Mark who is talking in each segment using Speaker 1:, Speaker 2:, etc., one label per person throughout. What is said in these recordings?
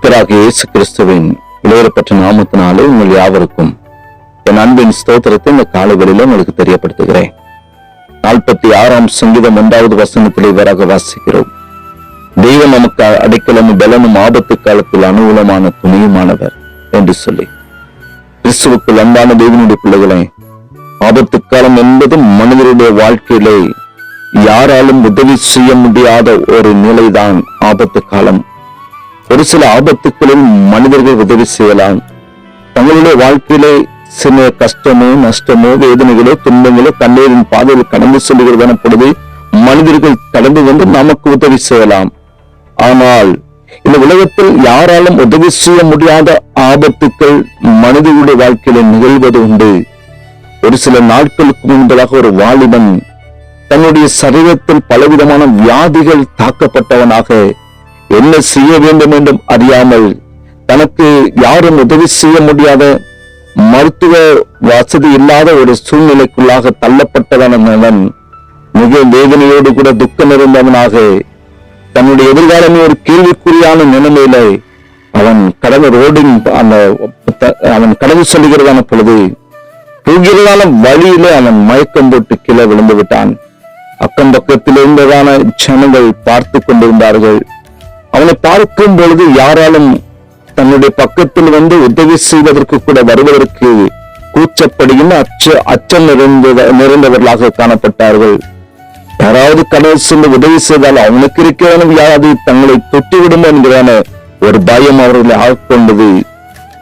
Speaker 1: கர்த்தராகிய இயேசு கிறிஸ்துவின் விலையேறப்பட்ட நாமத்தினாலே உங்கள் யாவருக்கும் என் அன்பின் ஸ்தோத்திரத்தை இந்த காலவெளியில உங்களுக்கு தெரியப்படுத்துகிறேன். நாற்பத்தி ஆறாம் சங்கீதம் ஒன்றாவது வசனத்திலே இவராக வாசிக்கிறோம். தெய்வம் நமக்கு அடைக்கலமும் பலனும் ஆபத்து காலத்தில் அனுகூலமான துணியுமானவர் என்று சொல்லி. கிறிஸ்துவுக்குள் அன்பான தேவனுடைய பிள்ளைகளே ஆபத்து காலம் என்பது மனிதருடைய வாழ்க்கையிலே யாராலும் உதவி செய்ய முடியாத ஒரு நிலைதான் ஆபத்து காலம் ஒரு சில ஆபத்துக்களில் மனிதர்கள் உதவி செய்யலாம். தங்களுடைய வாழ்க்கையிலே சில கஷ்டமோ நஷ்டமோ வேதனைகளோ துன்பங்களோ கண்ணீரின் பாதையில் கடந்து செல்கிறதான பொழுது மனிதர்கள் கடந்து வந்து நமக்கு உதவி செய்யலாம். ஆனால் இந்த உலகத்தில் யாராலும் உதவி செய்ய முடியாத ஆபத்துக்கள் மனிதனுடைய வாழ்க்கையில நிகழ்வது உண்டு. ஒரு சில நாட்களுக்கு முன்பதாக ஒரு வாலிபன் தன்னுடைய சரீரத்தில் பலவிதமான வியாதிகள் தாக்கப்பட்டவனாக என்ன செய்ய வேண்டும் என்றும் அறியாமல் தனக்கு யாரும் உதவி செய்ய முடியாத மருத்துவ வசதி இல்லாத ஒரு சூழ்நிலைக்குள்ளாக தள்ளப்பட்டவன் மிக வேதனையோடு கூட துக்கம் இருந்தவனாக தன்னுடைய எதிர்காலமே ஒரு கேள்விக்குறியான நிலைமையில அவன் கடவுள் ரோடின் அந்த அவன் கடவுள் சொல்லுகிறதான பொழுது போகிறதான வழியில அவன் மயக்கம் போட்டு கீழே விழுந்து விட்டான். அக்கம் பக்கத்தில் இருந்ததான ஜனங்கள் பார்த்து கொண்டிருந்தார்கள். அவனை பார்க்கும் பொழுது யாராலும் தன்னுடைய பக்கத்தில் வந்து உதவி செய்வதற்கு கூட வருவதற்கு கூச்சப்படுகின்ற அச்ச அச்சம் நிறைந்த நிறைந்தவர்களாக காணப்பட்டார்கள். யாராவது கடவுள் சென்று உதவி செய்தால் அவனுக்கு இருக்கிற வியாதி தங்களை தொட்டுவிடும் என்கிறான ஒரு பயம் அவர்களை ஆட்கொண்டது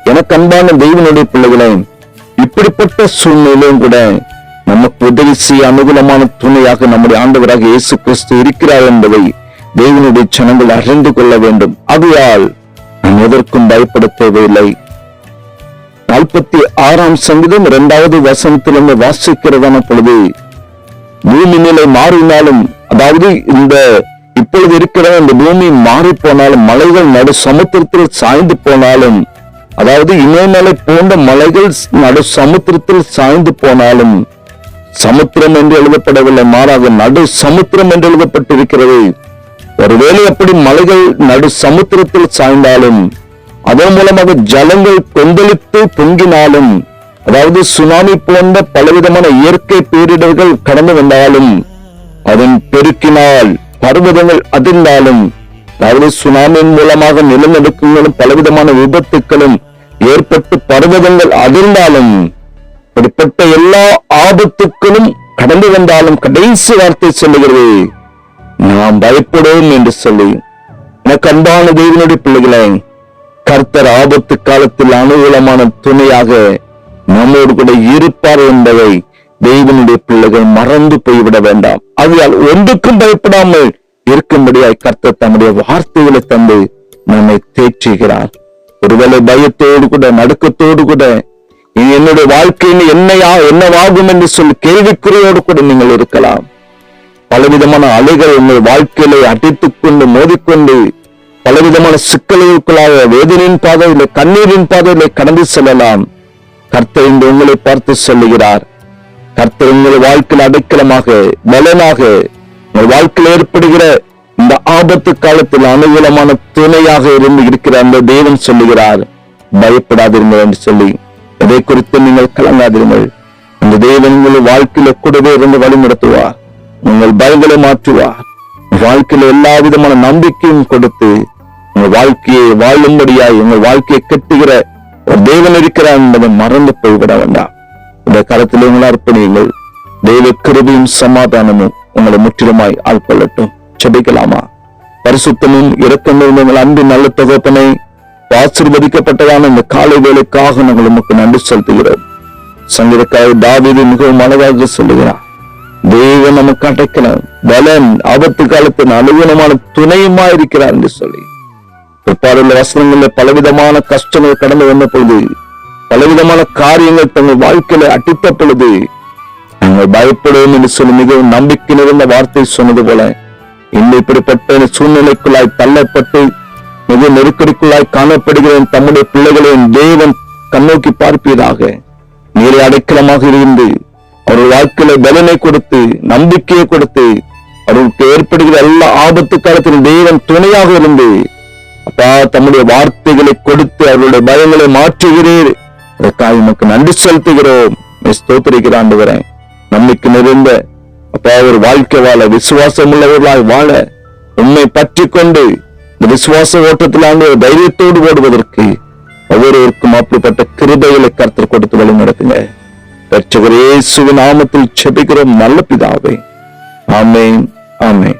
Speaker 1: எனக்கு அன்பான தெய்வனுடைய பிள்ளைகளை இப்படிப்பட்ட சூழ்நிலையும் கூட நமக்கு உதவி செய்ய அனுகூலமான துணையாக நம்முடைய ஆண்டவராக இயேசு கிறிஸ்து இருக்கிறார் என்பதை தேவனுடைய ஜனங்கள் அறிந்து கொள்ள வேண்டும். ஆகையால் நாம் எதற்கும் பயப்பட தேவையில்லை. நாற்பத்தி ஆறாம் சங்கீதம் இரண்டாவது வசனத்திலிருந்து வாசிக்கிறதான பொழுது பூமி நிலை மாறினாலும் அதாவது இந்த இப்பொழுது இருக்கிற இந்த பூமி மாறி போனாலும் மலைகள் நடு சமுத்திரத்தில் சாய்ந்து போனாலும் அதாவது இமயமலை போன்ற மலைகள் நடு சமுத்திரத்தில் சாய்ந்து போனாலும் சமுத்திரம் என்று எழுதப்படவில்லை மாறாக நடு சமுத்திரம் என்று எழுதப்பட்டிருக்கிறது. ஒருவேளை அப்படி மலைகள் நடு சமுத்திரத்தில் சாய்ந்தாலும் அதன் மூலமாக ஜலங்கள் கொந்தளித்து பொங்கினாலும் அதாவது சுனாமி போன்ற பலவிதமான இயற்கை பேரிடர்கள் கடந்து வந்தாலும் அதன் பெருக்கினால் பர்வதங்கள் அதிர்ந்தாலும் அதாவது சுனாமியின் மூலமாக நிலநடுக்கங்களும் பலவிதமான விபத்துக்களும் ஏற்பட்டு பர்வதங்கள் அதிர்ந்தாலும் இப்படிப்பட்ட எல்லா ஆபத்துக்களும் கடந்து வந்தாலும் கடைசி வார்த்தை சொல்லுகிறது. நாம் பயப்படுவோம் என்று சொல்லி எனக்கு அன்பான தேவனுடைய பிள்ளைகளை கர்த்தர் ஆபத்து காலத்தில் அனுகூலமான துணையாக நம்மோடு கூட இருப்பார் என்பதை தெய்வனுடைய பிள்ளைகள் மறந்து போய்விட வேண்டாம். ஆகையால் ஒன்றுக்கும் பயப்படாமல் இருக்கும்படியாய் கர்த்தர் தம்முடைய வார்த்தைகளை தந்து நம்மை தேற்றுகிறார். ஒருவேளை பயத்தோடு கூட நடுக்கத்தோடு கூட என்னுடைய வாழ்க்கையில் என்னையா என்னவாகும் என்று சொல்லி கேள்விக்குறியோடு கூட நீங்கள் இருக்கலாம். பலவிதமான அலைகள் உங்கள் வாழ்க்கையில அடித்துக் கொண்டு மோதிக்கொண்டு பலவிதமான சிக்கல்களுக்குள்ளாக வேதனையின் பாதையில கண்ணீரின் பாதையில கடந்து செல்லலாம். கர்த்தர் இன்று உங்களை பார்த்து சொல்லுகிறார். கர்த்தர் உங்கள் வாழ்க்கையில் அடைக்கலமாக பலனாக உங்கள் வாழ்க்கையில் ஏற்படுகிற இந்த ஆபத்து காலத்தில் அனுகூலமான துணையாக இருந்து இருக்கிற அந்த தெய்வம் சொல்லுகிறார். பயப்படாதிருங்கள் என்று சொல்லி அதை குறித்து நீங்கள் கலங்காதிருங்கள். அந்த தேவன் உங்கள் வாழ்க்கையில கூடவே இருந்து வழிநடத்துவார். உங்கள் பயங்களை மாற்றுவார். வாழ்க்கையில எல்லா விதமான நம்பிக்கையும் கொடுத்து உங்கள் வாழ்க்கையை வாழும்படியாய் உங்கள் வாழ்க்கையை கட்டுகிற ஒரு தேவன் இருக்கிறார் என்பதை மறந்து போய்விட வேண்டாம். இந்த காலத்தில் உங்களை அர்ப்பணியுங்கள். தெய்வ கிருபியும் சமாதானமும் உங்களை முற்றிலுமாய் ஆட்கொள்ளட்டும் செபிக்கலாமா பரிசுத்தமும் இரக்கமும் உங்கள் அன்பின் நல்ல தொகுப்பனை ஆசிர்வதிக்கப்பட்டதான இந்த காலை வேலைக்காக நாங்கள் உமக்கு நன்றி செலுத்துகிறோம். சங்கீதக்காக தாவீது மிகவும் அழகாக சொல்லுகிறார். தேவன் நமக்கு அடைக்கலாம் பலன் ஆபத்து காலத்தின் அனுகுணமான துணையுமா இருக்கிறார் என்று சொல்லி. பிற்பாடுள்ள வசனங்களில் பலவிதமான கஷ்டங்கள் கடந்து வந்த பொழுது பலவிதமான காரியங்கள் தங்கள் வாழ்க்கையில அட்டித்த பொழுது நாங்கள் பயப்படுவோம் என்று சொல்லி மிகவும் நம்பிக்கை நிறைந்த வார்த்தை சொன்னது போல இந்த இப்படிப்பட்ட சூழ்நிலைக்குள்ளாய் தள்ளப்பட்டு மிக நெருக்கடிக்குள்ளாய் காணப்படுகிற தம்முடைய பிள்ளைகளின் தேவன் கண்ணோக்கி பார்ப்பதாக நீரை அடைக்கலமாக இருந்து அவருடைய வாழ்க்கையில பலனை கொடுத்து நம்பிக்கையை கொடுத்து அவர்களுக்கு ஏற்படுகிற எல்லா ஆபத்து காலத்திலும் தெய்வம் துணையாக இருந்து அப்பா தம்முடைய வார்த்தைகளை கொடுத்து அவருடைய பயங்களை மாற்றுகிறீர். அதற்காக உமக்கு நன்றி செலுத்துகிறோம். ஸ்தோத்திரிக்கிறாண்டு வரேன் நம்பிக்கை நிறைந்த அப்பா ஒரு வாழ்க்கை வாழ விசுவாசம் உள்ளவர்களாய் வாழ உண்மை பற்றி கொண்டு இந்த விசுவாச ஓட்டத்தில் ஆண்டு ஒரு தைரியத்தோடு ஓடுவதற்கு ஒவ்வொருவருக்கும் அப்படிப்பட்ட கிருபைகளை கற்று ரட்சகர் இயேசுவின் நாமத்தில் செபிக்கிறோம் நல்ல பிதாவே. ஆமென் ஆமென்.